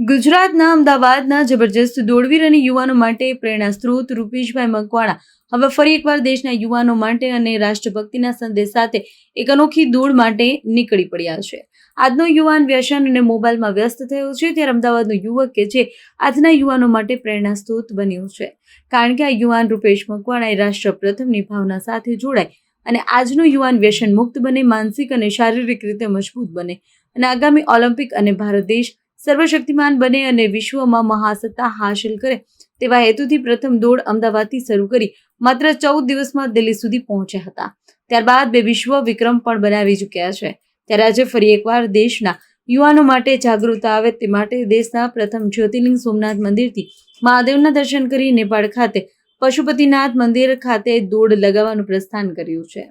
ગુજરાતના અમદાવાદના જબરજસ્ત દોડવીર અને યુવાનો માટે પ્રેરણા સ્ત્રોત રૂપેશભાઈ મકવાણા. હવે ફરી એકવાર દેશના યુવાનો માટે અને રાષ્ટ્રભક્તિના સંદેશ સાથે એક અનોખી દોડ માટે નીકળી પડ્યા છે. આજનો યુવાન વ્યસન અને મોબાઈલમાં વ્યસ્ત થયો છે, ત્યારે અમદાવાદનો યુવક કે જે આજના યુવાનો માટે પ્રેરણા સ્ત્રોત બન્યો છે. કારણ કે આ યુવાન રૂપેશ મકવાણાએ રાષ્ટ્ર પ્રથમની ભાવના સાથે જોડાય અને આજનો યુવાન વ્યસન મુક્ત બને, માનસિક અને શારીરિક રીતે મજબૂત બને. અને આગામી ઓલિમ્પિક અને ભારત દેશ સર્વશક્તિમાન બને અને વિશ્વમાં મહાસત્તા હાંસલ કરે તેવા હેતુથી પ્રથમ દોડ અમદાવાદથી શરૂ કરી માત્ર ચૌદ દિવસમાં દિલ્હી સુધી પહોંચ્યા હતા. ત્યારબાદ બે વિશ્વ વિક્રમ પણ બનાવી ચૂક્યા છે. ત્યારે આજે ફરી એકવાર દેશના યુવાનો માટે જાગૃતતા આવે તે માટે દેશના પ્રથમ જ્યોતિર્લિંગ સોમનાથ મંદિરથી મહાદેવના દર્શન કરી નેપાળ ખાતે પશુપતિનાથ મંદિર ખાતે દોડ લગાવવાનું પ્રસ્થાન કર્યું છે.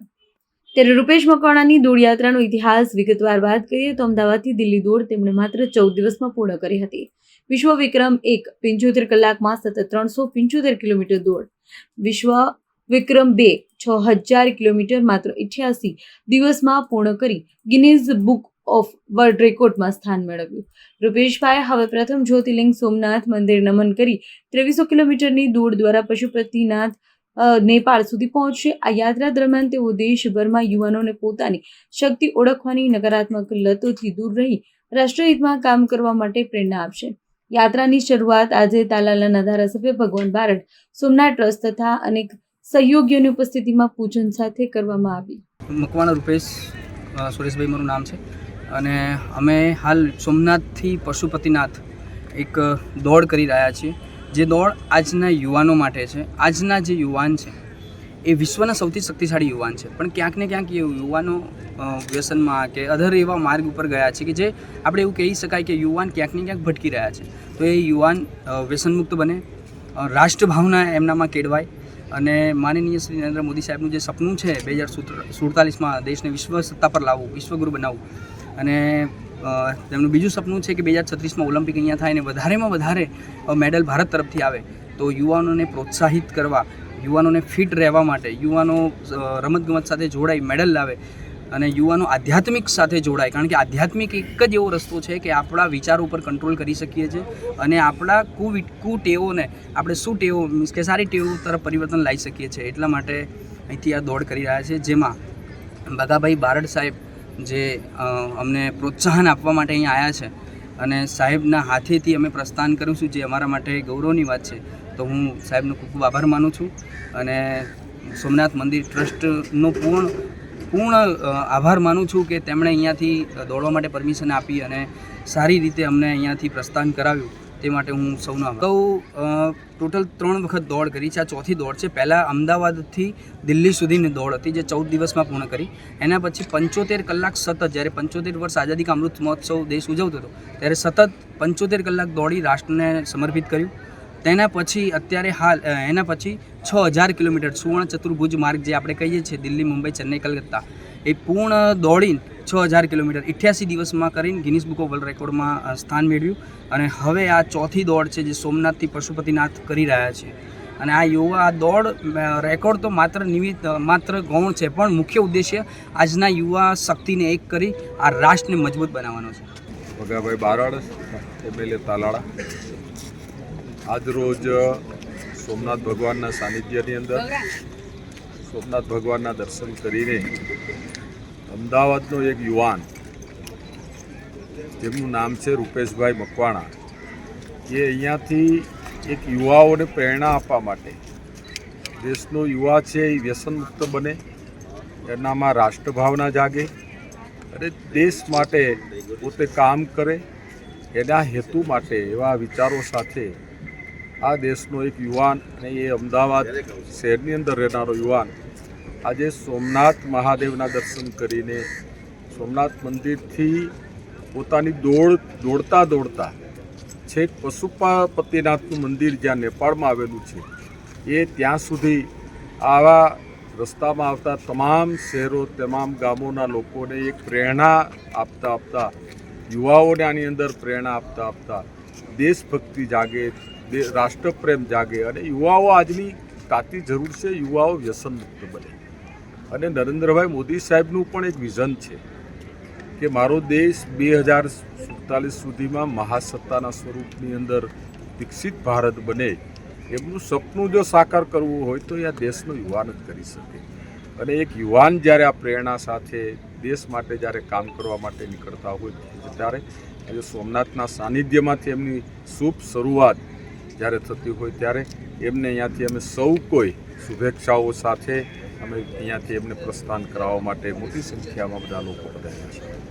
ત્યારે રૂપેશ મકવાણાની દોડયાત્રાનો ઇતિહાસ વિગતવાર વાત કરીએ તો અમદાવાદથી દિલ્હી દોડ તેમણે માત્ર ચૌદ દિવસમાં પૂર્ણ કરી હતી. વિશ્વ વિક્રમ એક પંચોતેર કલાકમાં સતત ત્રણસો પંચોતેર કિલોમીટર દોડ. વિશ્વ વિક્રમ બે છ હજાર કિલોમીટર માત્ર ઇઠ્યાસી દિવસમાં પૂર્ણ કરી ગિનીઝ બુક ઓફ વર્લ્ડ રેકોર્ડમાં સ્થાન મેળવ્યું. રૂપેશભાઈ હવે પ્રથમ જ્યોતિર્લિંગ સોમનાથ મંદિર નમન કરી ત્રેવીસો કિલોમીટરની દોડ દ્વારા પશુપતિનાથ નેપાળ સુધી પહોંચશે. આ યાત્રા દરમિયાન તેઓ દેશભરમાં યુવાનોને પોતાની શક્તિ ઓળખવાની નકારાત્મક લતોથી દૂર રહી રાષ્ટ્રહિતમાં કામ કરવા માટે પ્રેરણા આપશે. યાત્રાની શરૂઆત આજે તાલાલાના ધારાસભ્ય ભગવાન બારડ, સોમનાથ ટ્રસ્ટ તથા અનેક સહયોગીઓની ઉપસ્થિતિમાં પૂજન સાથે કરવામાં આવી. મકવાણા રૂપેશ સુરેશભાઈ મારું નામ છે. અને અમે હાલ સોમનાથથી પશુપતિનાથ એક દોડ કરી રહ્યા છીએ. જે દોડ આજના યુવાનો માટે છે, આજના જે યુવાન છે, એ વિશ્વના સૌથી શક્તિશાળી યુવાન છે. પણ ક્યાંક ને ક્યાંક એ યુવાનો વ્યસનમાં કે અધર એવા માર્ગ ઉપર ગયા છે કે જે આપણે એવું કહી શકાય કે યુવાન ક્યાંક ને ક્યાંક ભટકી રહ્યા છે. તો એ યુવાન વ્યસનમુક્ત બને રાષ્ટ્રભાવના એમનામાં કેળવાય અને માનનીય શ્રી નરેન્દ્ર મોદી સાહેબનું જે સપનું છે, બે હજાર સુડતાલીસમાં દેશને વિશ્વ સત્તા પર લાવવું, વિશ્વગુરુ બનાવવું અને તેમનું બીજું સપનું છે કે બે હજાર છત્રીસમાં ઓલિમ્પિક અહીંયા થાય અને વધારેમાં વધારે મેડલ ભારત તરફથી આવે. તો યુવાનોને પ્રોત્સાહિત કરવા, યુવાનોને ફિટ રહેવા માટે, યુવાનો રમતગમત સાથે જોડાઈ, મેડલ લાવે અને યુવાનો આધ્યાત્મિક સાથે જોડાય. કારણ કે આધ્યાત્મિક એક જ એવો રસ્તો છે કે આપણા વિચારો ઉપર કંટ્રોલ કરી શકીએ છીએ અને આપણા કુ કુટેવોને આપણે શું ટેવો, મીન્સ કે સારી ટેવો તરફ પરિવર્તન લાવી શકીએ છીએ. એટલા માટે અહીંથી આ દોડ કરી રહ્યા છે, જેમાં બગાભાઈ બારડ સાહેબ જે અમને પ્રોત્સાહન આપવા માટે અહીં આવ્યા છે. અને સાહેબના હાથેથી અમે પ્રસ્થાન કરું છું, જે અમારા માટે ગૌરવની વાત છે. તો હું સાહેબનો ખૂબ ખૂબ આભાર માનું છું. અને સોમનાથ મંદિર ટ્રસ્ટનો પૂર્ણ પૂર્ણ આભાર માનું છું કે તેમણે અહીંયાથી દોડવા માટે પરમિશન આપી અને સારી રીતે અમને અહીંયાથી પ્રસ્થાન કરાવ્યું. તે માટે હું સૌનો અગાઉ ટોટલ ત્રણ વખત દોડ કરી છે. આ ચોથી દોડ છે. પહેલાં અમદાવાદથી દિલ્હી સુધીની દોડ હતી, જે ચૌદ દિવસમાં પૂર્ણ કરી. એના પછી પંચોતેર કલાક સતત, જ્યારે પંચોતેર વર્ષ આઝાદી કા અમૃત મહોત્સવ દેશ ઉજવતો હતો, ત્યારે સતત પંચોતેર કલાક દોડી રાષ્ટ્રને સમર્પિત કર્યું. તેના પછી અત્યારે હાલ એના પછી છ હજાર કિલોમીટર સુવર્ણ ચતુર્ભુજ માર્ગ, જે આપણે કહીએ છીએ દિલ્હી, મુંબઈ, ચેન્નઈ, કલકત્તા, એ પૂર્ણ દોડીને છ હજાર કિલોમીટર. અઠ્યાસી દિવસમાં કરીને ગિનિસ બુક ઓફ વર્લ્ડ રેકોર્ડમાં સ્થાન મેળવ્યું. અને હવે આ ચોથી દોડ છે જે સોમનાથથી પશુપતિનાથ કરી રહ્યા છે. અને આ યુવા આ દોડ રેકોર્ડ તો માત્ર નિમિત્ત માત્ર ગૌણ છે પણ મુખ્ય ઉદ્દેશ્ય આજના યુવા શક્તિને એક કરી આ રાષ્ટ્રને મજબૂત બનાવવાનો છે. ભગાભાઈ બારડ એમએલએ તાલાળા. આજરોજ સોમનાથ ભગવાનના સાનિધ્યની અંદર સોમનાથ ભગવાનના દર્શન કરીને અમદાવાદનો એક યુવાન, જેમનું નામ છે રૂપેશભાઈ મકવાણા, એ અહીંયાથી એક યુવાઓને પ્રેરણા આપવા માટે દેશનો યુવા છે, એ વ્યસનમુક્ત બને, એનામાં રાષ્ટ્રભાવના જાગે અને દેશ માટે પોતે કામ કરે, એના હેતુ માટે એવા વિચારો સાથે આ દેશનો એક યુવાન અને એ અમદાવાદ શહેરની અંદર રહેનારો યુવાન આજે સોમનાથ મહાદેવના દર્શન કરીને સોમનાથ મંદિરથી પોતાની દોડ દોડતા દોડતા છેક પશુપતિનાથનું મંદિર જ્યાં નેપાળમાં આવેલું છે, એ ત્યાં સુધી આવા રસ્તામાં આવતા તમામ શહેરો, તમામ ગામોના લોકોને એક પ્રેરણા આપતા આપતા, યુવાઓને આની અંદર પ્રેરણા આપતા આપતા દેશભક્તિ જાગે રાષ્ટ્રપ્રેમ જાગે અને યુવાઓ આજની તાતી જરૂર છે, યુવાઓ વ્યસનમુક્ત બને. અને નરેન્દ્રભાઈ મોદી સાહેબનું પણ એક વિઝન છે કે મારો દેશ બે હજાર સુડતાલીસ સુધીમાં મહાસત્તાના સ્વરૂપની અંદર વિકસિત ભારત બને એમનું સપનું જો સાકાર કરવું હોય તો એ આ દેશનો યુવાન જ કરી શકે. અને એક યુવાન જ્યારે આ પ્રેરણા સાથે દેશ માટે જ્યારે કામ કરવા માટે નીકળતા હોય ત્યારે આજે સોમનાથના સાનિધ્યમાંથી એમની શુભ શરૂઆત જ્યારે થતી હોય ત્યારે એમને અહીંયાથી અમે સૌ કોઈ શુભેચ્છાઓ સાથે અમે અહીંયાથી એમને પ્રસ્થાન કરાવવા માટે મોટી સંખ્યામાં બધા લોકો પધાર્યા છે.